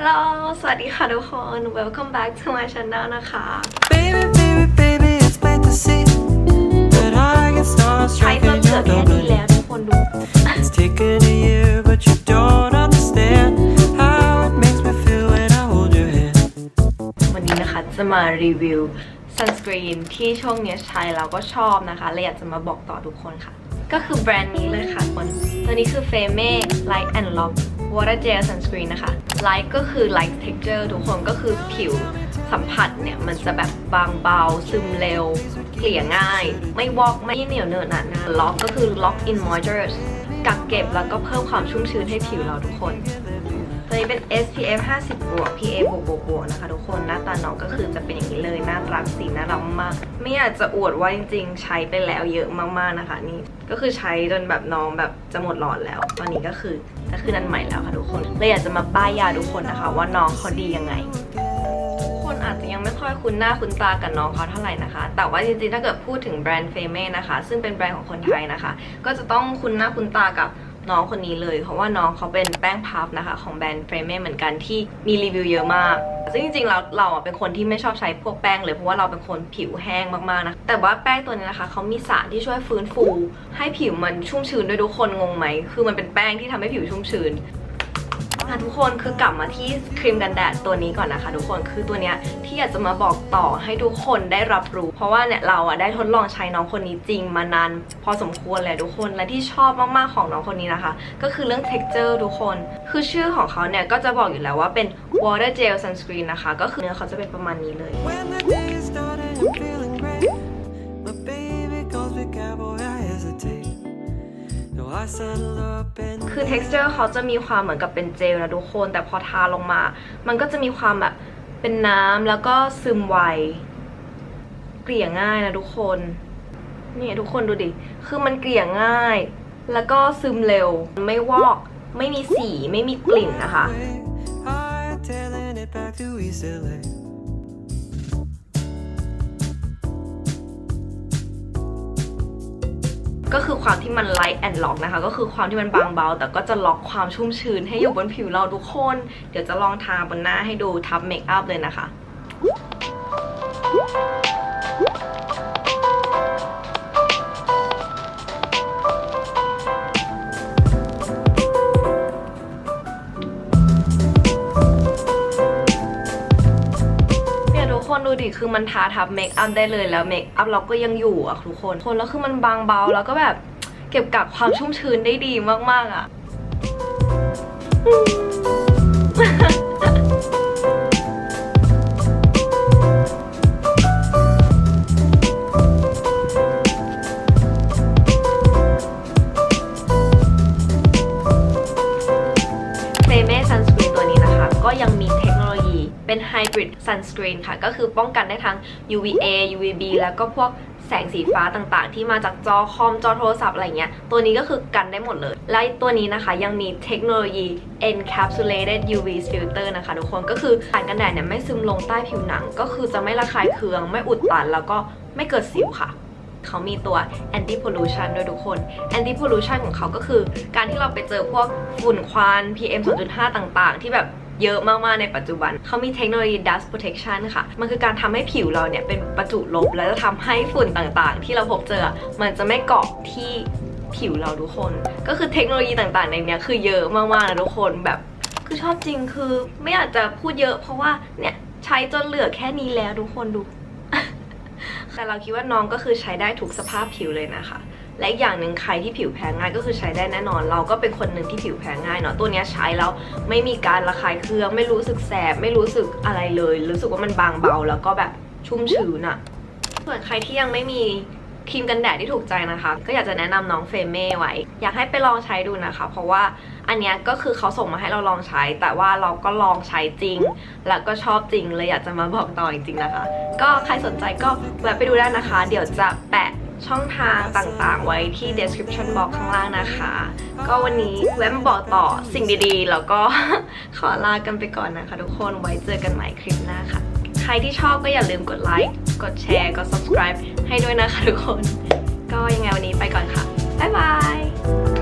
ฮัลโหลสวัสดีค่ะทุกคน welcome back to my channel นะคะ Baby, baby, baby, it's plain to see that I get ใช้จน starstruck เหลือ and แค่ you นี้ don't แล้วทุกคนดู It's taken a year, but you don't understand how it makes me feel when I hold your hand. วันนี้นะคะจะมารีวิว sunscreen ที่ช่วงเนี้ยใช้แล้วก็ชอบนะคะและอยากจะมาบอกต่อทุกคนค่ะ ก็คือแบรนด์นี้เลยค่ะคน ตัวนี้คือ Feme Light and Lock Water Gel Sunscreen นะคะ Light ก็คือ Light Texture ทุกคนก็คือผิวสัมผัสเนี่ย มันจะแบบบางเบา ซึมเร็ว เกลี่ยง่าย ไม่วอกไม่เหนียวเหนอะหนะนะ Lock ก็คือ Lock in Moisture กักเก็บแล้วก็เพิ่มความชุ่มชื้นให้ผิวเราทุกคน ตัวนี้เป็น SPF 50 บวก PA บวกบวกบวกนะคะทุกคนหน้าตาน้องก็คือจะเป็นอย่างนี้เลยน่ารักสีน่ารักมาก ไม่อยากจะอวดว่าจริงๆ ใช้ไปแล้วเยอะมากๆนะคะนี่ก็คือใช้จนแบบน้องแบบจะหมดหลอดแล้ว ตอนนี้ก็คือจะขึ้นอันใหม่แล้วค่ะทุกคนเลยอยากจะมาป้ายยาทุกคนนะคะ ว่าน้องเขาดียังไงทุกคนอาจจะยังไม่ค่อยคุ้นหน้าคุ้นตากับน้องเขาเท่าไหร่นะคะ แต่ว่าจริงๆ ถ้าเกิดพูดถึงแบรนด์เฟเม่นะคะ ซึ่งเป็นแบรนด์ของคนไทยนะคะ ก็จะต้องคุ้นหน้าคุ้นตากับ น้องคนนี้เลย เพราะว่าน้องเขาเป็นแป้งพับนะคะ ของแบรนด์เฟรเม่เหมือนกันที่มีรีวิวเยอะมาก ซึ่งจริงๆเราเราเป็นคนที่ไม่ชอบใช้พวกแป้งเลยเพราะว่าเราเป็นคนผิวแห้งมากๆนะแต่ว่าแป้งตัวนี้นะคะเขามีสารที่ช่วยฟื้นฟู ให้ผิวมันชุ่มชื้นด้วยทุกคนงงไหมคือมันเป็นแป้งที่ทำให้ผิวชุ่มชื้น อะทุกคนคือกลับมาที่ครีมกันแดดตัวนี้ก่อนนะคะ ทุกคนคือตัวเนี้ยที่อยากจะมาบอกต่อให้ทุกคนได้รับรู้ เพราะว่าเนี่ยเราอะได้ทดลองใช้น้องคนนี้จริงมานานพอสมควรเลยทุกคนและที่ชอบมากๆของน้องคนนี้นะคะ ก็คือเรื่อง texture ทุกคน คือชื่อของเขาเนี่ยก็จะบอกอยู่แล้วว่าเป็น water gel sunscreen นะคะ ก็คือเนื้อเขาจะเป็นประมาณนี้เลย คือ texture เขาจะมีความเหมือนกับเป็นเจลนะทุกคน แต่พอทาลงมา มันก็จะมีความแบบเป็นน้ำแล้วก็ซึมไว เกลี่ยง่ายนะทุกคนเนี่ยทุกคนดูดิ คือมันเกลี่ยง่าย แล้วก็ซึมเร็ว ไม่วอก ไม่มีสี ไม่มีกลิ่นนะคะ ก็คือความที่มันไลท์แอนด์ล็อกนะคะ ก็คือความที่มันบางเบา แต่ก็จะล็อกความชุ่มชื้นให้อยู่บนผิวเราทุกคน เดี๋ยวจะลองทาบนหน้าให้ดูทับเมคอัพเลยนะคะ ดูดิคือมันทาทับเมคอัพได้เลยแล้วเมคอัพเราก็ยังอยู่อะทุกคนคนแล้วคือมันบางเบาแล้วก็แบบเก็บกักความชุ่มชื้นได้ดีมากๆอะ เป็นไฮบริดซันสกรีนค่ะ ก็คือป้องกันได้ทั้ง UVA UVB แล้วก็พวกแสงสีฟ้าต่างๆ ที่มาจากจอคอมจอโทรศัพท์อะไรเงี้ย ตัวนี้ก็คือกันได้หมดเลย และตัวนี้นะคะยังมีเทคโนโลยี encapsulated UV filter นะคะทุกคนก็คือสารกันแดดเนี่ยไม่ซึมลงใต้ผิวหนัง ก็คือจะไม่ระคายเคือง ไม่อุดตัน แล้วก็ไม่เกิดสิวค่ะเขามีตัว anti pollution ด้วยทุกคน anti pollution ของเขาก็คือ การที่เราไปเจอพวกฝุ่นควัน PM 2.5 ต่างๆ ที่แบบ เยอะมากๆในปัจจุบัน เขามีเทคโนโลยี dust protection ค่ะ มันคือการทำให้ผิวเราเนี่ยเป็นประจุลบ แล้วจะทำให้ฝุ่นต่างๆ ที่เราพบเจอ มันจะไม่เกาะที่ผิวเราทุกคน ก็คือเทคโนโลยีต่างๆ ในเนี้ยคือเยอะมากๆนะทุกคนแบบคือชอบจริงคือไม่อยากจะพูดเยอะ เพราะว่าเนี่ยใช้จนเหลือแค่นี้แล้วทุกคนดูแต่เราคิดว่าน้องก็คือใช้ได้ทุกสภาพผิวเลยนะคะ และอีกอย่างหนึ่งใครที่ผิวแพ้ง่ายก็คือใช้ได้แน่นอน เราก็เป็นคนหนึ่งที่ผิวแพ้ง่ายเนาะตัวนี้ใช้แล้วไม่มีการระคายเคือง ไม่รู้สึกแสบ ไม่รู้สึกอะไรเลย รู้สึกว่ามันบางเบาแล้วก็แบบชุ่มชื้นอะส่วนใครที่ยังไม่มีครีมกันแดดที่ถูกใจนะคะ ก็อยากจะแนะนำน้องเฟเม่ไว้ อยากให้ไปลองใช้ดูนะคะ เพราะว่าอันนี้ก็คือเขาส่งมาให้เราลองใช้ แต่ว่าเราก็ลองใช้จริง แล้วก็ชอบจริงเลยอยากจะมาบอกต่อจริงๆนะคะ ก็ใครสนใจก็แวะไปดูได้นะคะ เดี๋ยวจะแปะ ช่องทางต่างๆ ไว้ที่ description box ข้างล่างนะคะ ก็วันนี้แวะมบอกต่อสิ่งดีๆ แล้วก็ขอลากันไปก่อนนะคะทุกคนไว้เจอกันใหม่คลิปหน้าค่ะ ใครที่ชอบก็อย่าลืมกดไลค์กดแชร์กด subscribe ให้ด้วยนะคะทุกคน ก็ยังไงวันนี้ไปก่อนค่ะ บ๊ายบาย